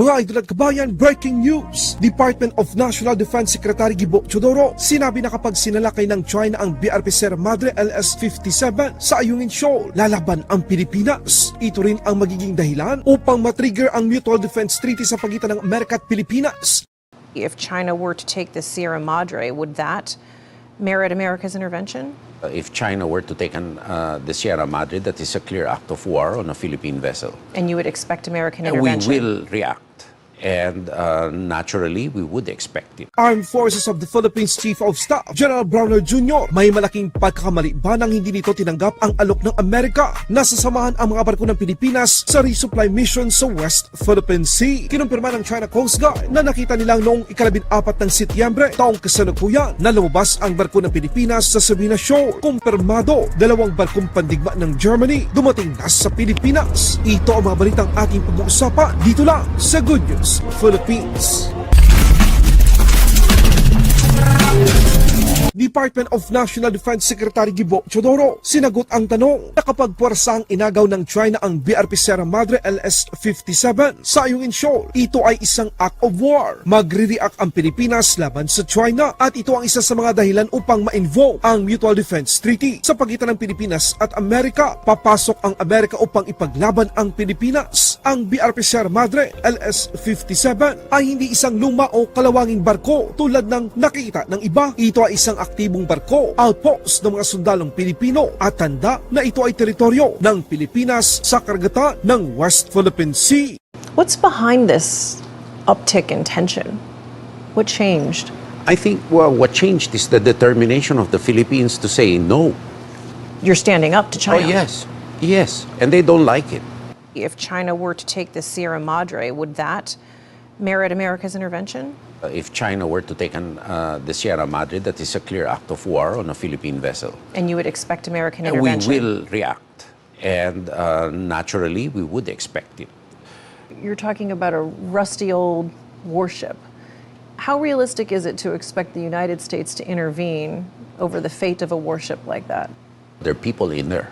Mga idol at kabayan, breaking news! Department of National Defense Secretary Gibo Chodoro sinabi na kapag sinalakay ng China ang BRP Sierra Madre LS-57 sa Ayungin Shoal, lalaban ang Pilipinas. Ito rin ang magiging dahilan upang matrigger ang Mutual Defense Treaty sa pagitan ng Amerika at Pilipinas. If China were to take the Sierra Madre, would that merit America's intervention? Uh, If China were to take an, uh, the Sierra Madre, that is a clear act of war on a Philippine vessel. And you would expect American And we intervention? will react. And uh, naturally, we would expect it. Armed Forces of the Philippines Chief of Staff General Browner Jr. may malaking pagkakamali ba nang hindi nito tinanggap ang alok ng Amerika na sasamahan ang mga barko ng Pilipinas sa resupply mission sa West Philippine Sea. Kinumpirma ng China Coast Guard na nakita nilang noong ikalabing apat ng Setyembre taong kasalukuyan na lumabas ang barko ng Pilipinas sa Sabina Shore. Kumpirmado, dalawang barkong pandigma ng Germany dumating na sa Pilipinas. Ito ang mga balitang ating pag-uusapan dito lang sa Good News Philippines. Department of National Defense Secretary Gibo Chodoro sinagot ang tanong na kapag puwersa ang inagaw ng China ang BRP Sierra Madre LS-57 sa Ayungin Shoal, ito ay isang act of war. Magre-react ang Pilipinas laban sa China at ito ang isa sa mga dahilan upang ma-invoke ang Mutual Defense Treaty sa pagitan ng Pilipinas at Amerika. Papasok ang Amerika upang ipaglaban ang Pilipinas. Ang BRP Sierra Madre LS-57 ay hindi isang luma o kalawanging barko tulad ng nakita ng iba. Ito ay isang aktibong barko, outpost ng mga sundalong Pilipino at tanda na ito ay teritoryo ng Pilipinas sa karagatan ng West Philippine Sea. What's behind this uptick in tension? What changed? I think well, what changed is the determination of the Philippines to say no. You're standing up to Oh, China. yes. Yes. And they don't like it. If China were to take the Sierra Madre, would that merit America's intervention? Uh, If China were to take an, uh, the Sierra Madre, that is a clear act of war on a Philippine vessel. And you would expect American And we will react. And uh, naturally, we would expect it. You're talking about a rusty old warship. How realistic is it to expect the United States to intervene over the fate of a warship like that? There are people in there.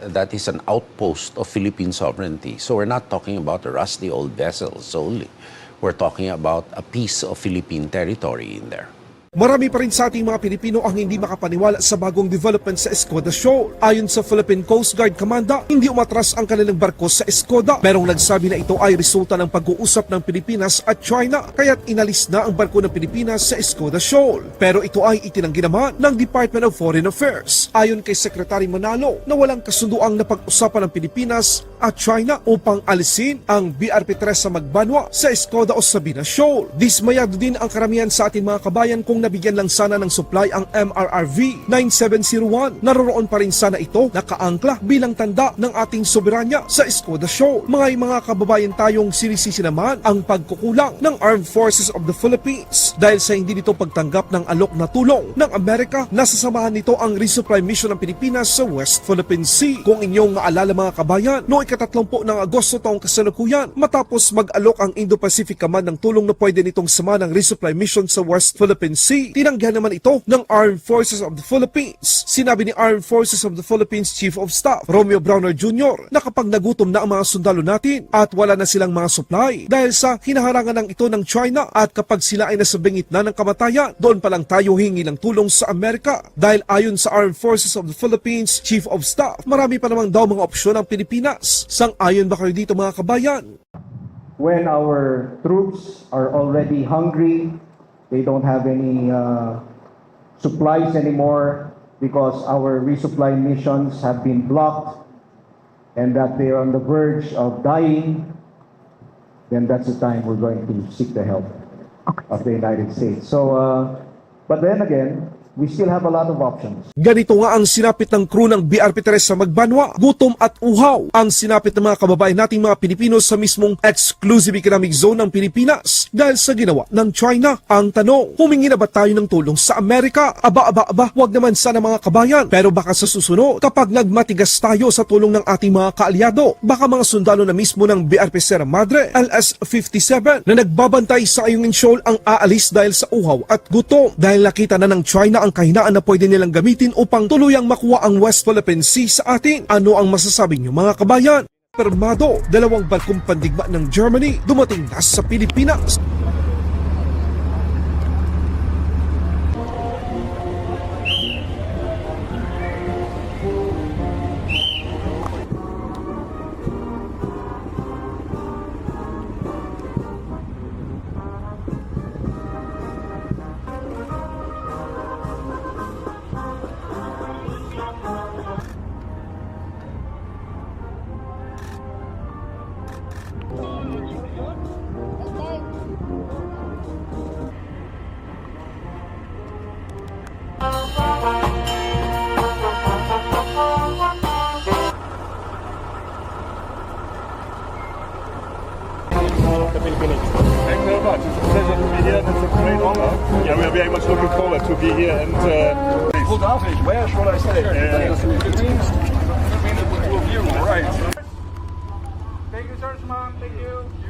That is an outpost of Philippine sovereignty. So we're not talking about a rusty old vessel solely. We're talking about a piece of Philippine territory in there. Marami pa rin sa ating mga Pilipino ang hindi makapaniwala sa bagong development sa Escoda Shoal. Ayon sa Philippine Coast Guard Commander, hindi umatras ang kanilang barko sa Escoda. Merong nagsabi na ito ay resulta ng pag-uusap ng Pilipinas at China, kaya't inalis na ang barko ng Pilipinas sa Escoda Shoal. Pero ito ay itinanggi naman ng Department of Foreign Affairs. Ayon kay Secretary Manalo na walang kasunduang napag-usapan ng Pilipinas at China upang alisin ang BRP-3 sa Magbanwa sa Escoda o Sabina Shoal. Dismayado din ang karamihan sa ating mga kabayan kung nabigyan lang sana ng supply ang MRRV 9701. Naroroon pa rin sana ito nakaangkla bilang tanda ng ating soberanya sa Escoda Shoal. Mga mga kababayan tayong sinisisi naman ang pagkukulang ng Armed Forces of the Philippines dahil sa hindi nito pagtanggap ng alok na tulong ng Amerika nasasamahan nito ang resupply mission ng Pilipinas sa West Philippine Sea. Kung inyong maalala mga kabayan, noong ikatatlampo ng Agosto taong kasalukuyan, matapos mag-alok ang Indo-Pacific Command ng tulong na pwede nitong sama ng resupply mission sa West Philippine Sea, tinanggihan naman ito ng Armed Forces of the Philippines. Sinabi ni Armed Forces of the Philippines Chief of Staff Romeo Browner Jr. na kapag nagutom na ang mga sundalo natin at wala na silang mga supply dahil sa hinaharangan ng ito ng China at kapag sila ay nasa bingit na ng kamatayan, doon pa lang tayo hingi ng tulong sa Amerika. Dahil ayon sa Armed Forces of the Philippines Chief of Staff, marami pa namang daw mga opsyon ang Pilipinas. Sang-ayon ba kayo dito mga kabayan? when our troops are already hungry, they don't have any uh, supplies anymore because our resupply missions have been blocked and that they are on the verge of dying, then that's the time we're going to seek the help of the United States. So, uh, but then again, we still have a lot of options. Ganito nga ang sinapit ng crew ng BRP-3 sa Magbanwa, gutom at uhaw ang sinapit ng mga kababayan nating mga Pilipino sa mismong exclusive economic zone ng Pilipinas dahil sa ginawa ng China. Ang tanong, humingi na ba tayo ng tulong sa Amerika? Aba, aba, aba, wag naman sana mga kabayan. Pero baka sa susunod, kapag nagmatigas tayo sa tulong ng ating mga kaalyado, baka mga sundalo na mismo ng BRP Sierra Madre, LS-57, na nagbabantay sa Ayungin Shoal ang aalis dahil sa uhaw at gutom dahil nakita na ng China ang kahinaan na pwede nilang gamitin upang tuluyang makuha ang West Philippine Sea sa atin. Ano ang masasabi niyo mga kabayan? Permado, dalawang barkong pandigma ng Germany dumating na sa Pilipinas. The Philippines. Thank you very much. It's a pleasure to be here and it's a great honor. Yeah, we are very much looking forward to be here and uh, Moldavia, where should I stay? Uh, Philippines. Right. Thank you, Sir Mom. Thank you.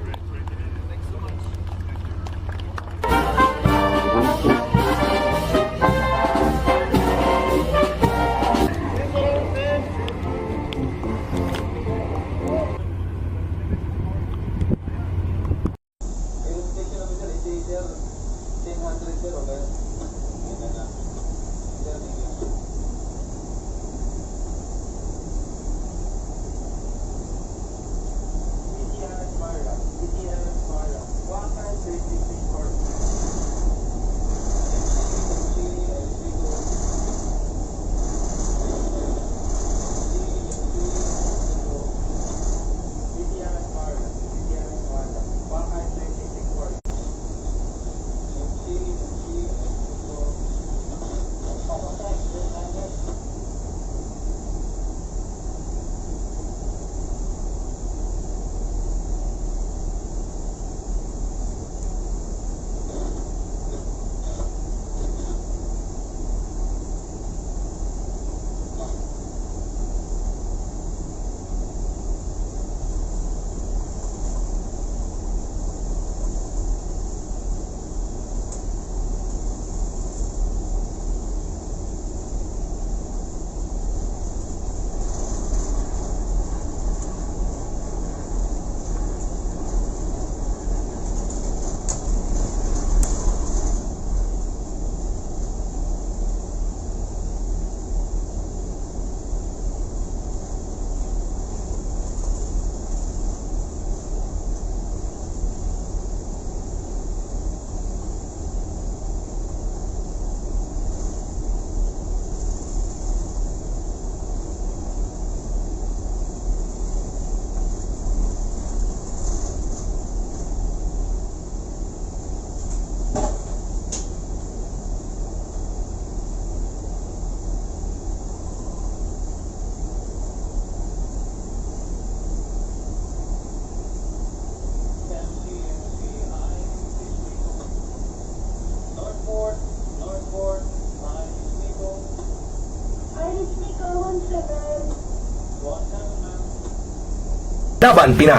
Laban Pinas.